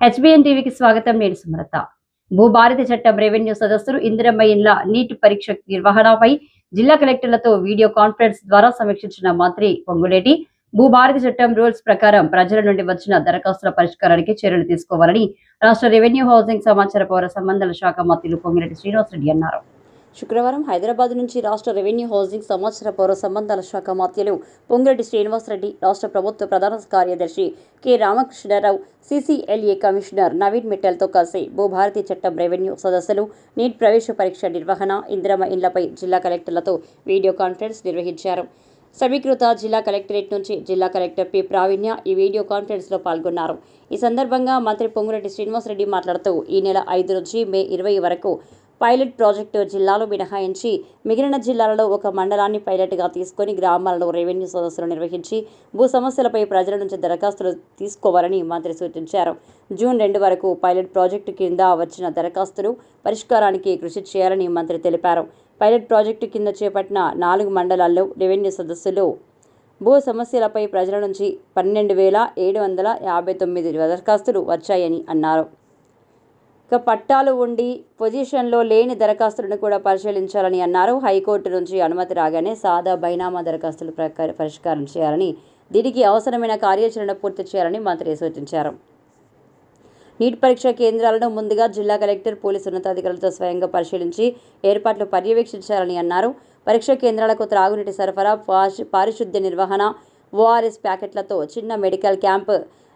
HBN టీవీకి స్వాగతం నేను సుమలత. భూభారతి చట్టం రెవెన్యూ సదస్సులు ఇందిరమ్మ ఇండ్ల నీటి పరీక్ష నిర్వహణపై జిల్లా కలెక్టర్లతో వీడియో కాన్ఫరెన్స్ ద్వారా సమీక్షించిన మంత్రి పొంగులేటి భూభారతి చట్టం రూల్స్ ప్రకారం ప్రజల నుండి వచ్చిన దరఖాస్తుల పరిష్కారానికి చర్యలు తీసుకోవాలని రాష్ట్ర రెవెన్యూ హౌసింగ్ సమాచార పౌర సంబంధాల శాఖ మంత్రులు పొంగిరెడ్డి శ్రీనివాసరెడ్డి అన్నారు. శుక్రవారం హైదరాబాద్ నుంచి రాష్ట్ర రెవెన్యూ హౌసింగ్ సమాచార పౌర సంబంధాల శాఖ మాత్యలు పొంగిరెడ్డి శ్రీనివాసరెడ్డి రాష్ట్ర ప్రభుత్వ ప్రధాన కార్యదర్శి K. Ramakrishna Rao CCLA commissioner Naveen మిట్టల్తో కలిసి భూభారతి చట్టం రెవెన్యూ సదస్సులు నీట్ ప్రవేశ పరీక్ష నిర్వహణ ఇందిరమ ఇండ్లపై జిల్లా కలెక్టర్లతో వీడియో కాన్ఫరెన్స్ నిర్వహించారు. సమీకృత జిల్లా కలెక్టరేట్ నుంచి జిల్లా కలెక్టర్ పి. ప్రావీణ్య ఈ వీడియో కాన్ఫరెన్స్లో పాల్గొన్నారు. ఈ సందర్భంగా మంత్రి పొంగురెడ్డి శ్రీనివాసరెడ్డి మాట్లాడుతూ ఈ నెల ఐదు నుంచి మే ఇరవై వరకు పైలట్ ప్రాజెక్టు జిల్లాలో మినహాయించి మిగిలిన జిల్లాలలో ఒక మండలాన్ని పైలట్గా తీసుకొని గ్రామాలలో రెవెన్యూ సదస్సులు నిర్వహించి భూ సమస్యలపై ప్రజల నుంచి దరఖాస్తులు తీసుకోవాలని మంత్రి సూచించారు. జూన్ రెండు వరకు పైలట్ ప్రాజెక్టు కింద వచ్చిన దరఖాస్తులు పరిష్కారానికి కృషి చేయాలని మంత్రి తెలిపారు. పైలట్ ప్రాజెక్టు కింద చేపట్టిన నాలుగు మండలాల్లో రెవెన్యూ సదస్సులు భూ సమస్యలపై ప్రజల నుంచి పన్నెండు వేల ఏడు వందల యాభై తొమ్మిది దరఖాస్తులు వచ్చాయని అన్నారు. ఇక పట్టాలు ఉండి పొజిషన్లో లేని దరఖాస్తులను కూడా పరిశీలించాలని అన్నారు. హైకోర్టు నుంచి అనుమతి రాగానే సాదా బైనామా దరఖాస్తులు పరిష్కారం చేయాలని దీనికి అవసరమైన కార్యాచరణ పూర్తి చేయాలని మంత్రి సూచించారు. నీట్ పరీక్ష కేంద్రాలను ముందుగా జిల్లా కలెక్టర్ పోలీసు ఉన్నతాధికారులతో స్వయంగా పరిశీలించి ఏర్పాట్లు పర్యవేక్షించాలని అన్నారు. పరీక్ష కేంద్రాలకు త్రాగునీటి సరఫరా పారిశుద్ధ్య నిర్వహణ ఓఆర్ఎస్ ప్యాకెట్లతో చిన్న మెడికల్ క్యాంప్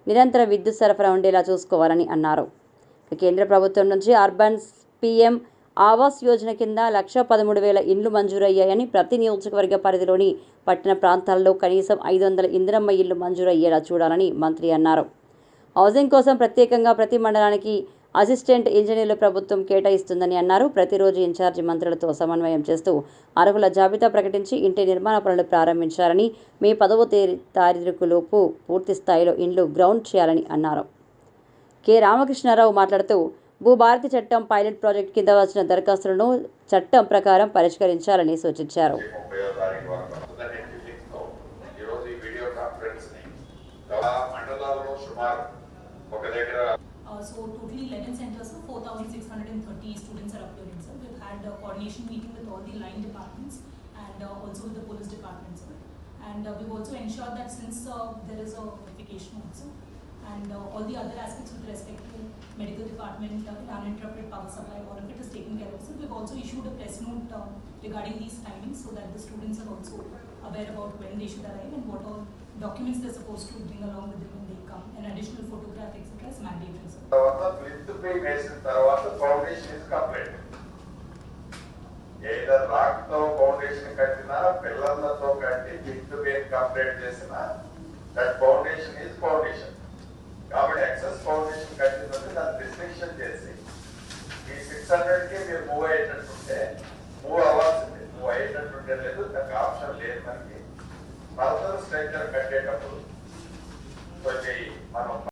నిరంతర విద్యుత్ సరఫరా ఉండేలా చూసుకోవాలని అన్నారు. కేంద్ర ప్రభుత్వం నుంచి అర్బన్ పిఎం ఆవాస్ యోజన కింద లక్ష పదమూడు వేల ఇండ్లు మంజూరయ్యాయని ప్రతి నియోజకవర్గ పరిధిలోని పట్టణ ప్రాంతాల్లో కనీసం ఐదు వందల ఇందిరమ్మ ఇళ్ళు మంజూరయ్యేలా చూడాలని మంత్రి అన్నారు. హౌసింగ్ కోసం ప్రత్యేకంగా ప్రతి మండలానికి అసిస్టెంట్ ఇంజనీర్లు ప్రభుత్వం కేటాయిస్తుందని అన్నారు. ప్రతిరోజు ఇన్ఛార్జి మంత్రులతో సమన్వయం చేస్తూ అర్హుల జాబితా ప్రకటించి ఇంటి నిర్మాణ పనులు ప్రారంభించాలని మే పదవ తేదీ తారీఖులోపు పూర్తి స్థాయిలో ఇండ్లు గ్రౌండ్ చేయాలని అన్నారు. కె రామకృష్ణారావు మాట్లాడుతూ భూభారతి చట్టం పైలట్ ప్రాజెక్ట్ కింద వచ్చిన దరఖాస్తులను చట్టం ప్రకారం పరిష్కరించాలని సూచించారు. and uh, all the other aspects with respect to medical department, uh, uninterrupted power supply, all of it is taken care of. So we've also issued a press note uh, regarding these timings so that the students are also aware about when they should arrive and what all documents they're supposed to bring along with them when they come. An additional photograph, etc. is mandatory, sir. తర్వాత with pay వేసిన తర్వాత foundation is complete either rock తో foundation కట్టినా పిల్లలతో కట్టి with pay complete చేసిన that foundation is foundation కాబట్టి excess foundation కట్టినందుకు దాన్ని రిస్ట్రిక్షన్ చేసి ఈ సిక్స్ హండ్రెడ్కి మీరు మూవ్ అయ్యేటట్టుంటే మూవ్ అవ్వాల్సింది. మూవ్ అయ్యేటట్టుంటే లేదు దానికి ఆప్షన్ లేదు మనకి. పర్సనల్ స్ట్రక్చర్ కట్టేటప్పుడు కొంచెం మనం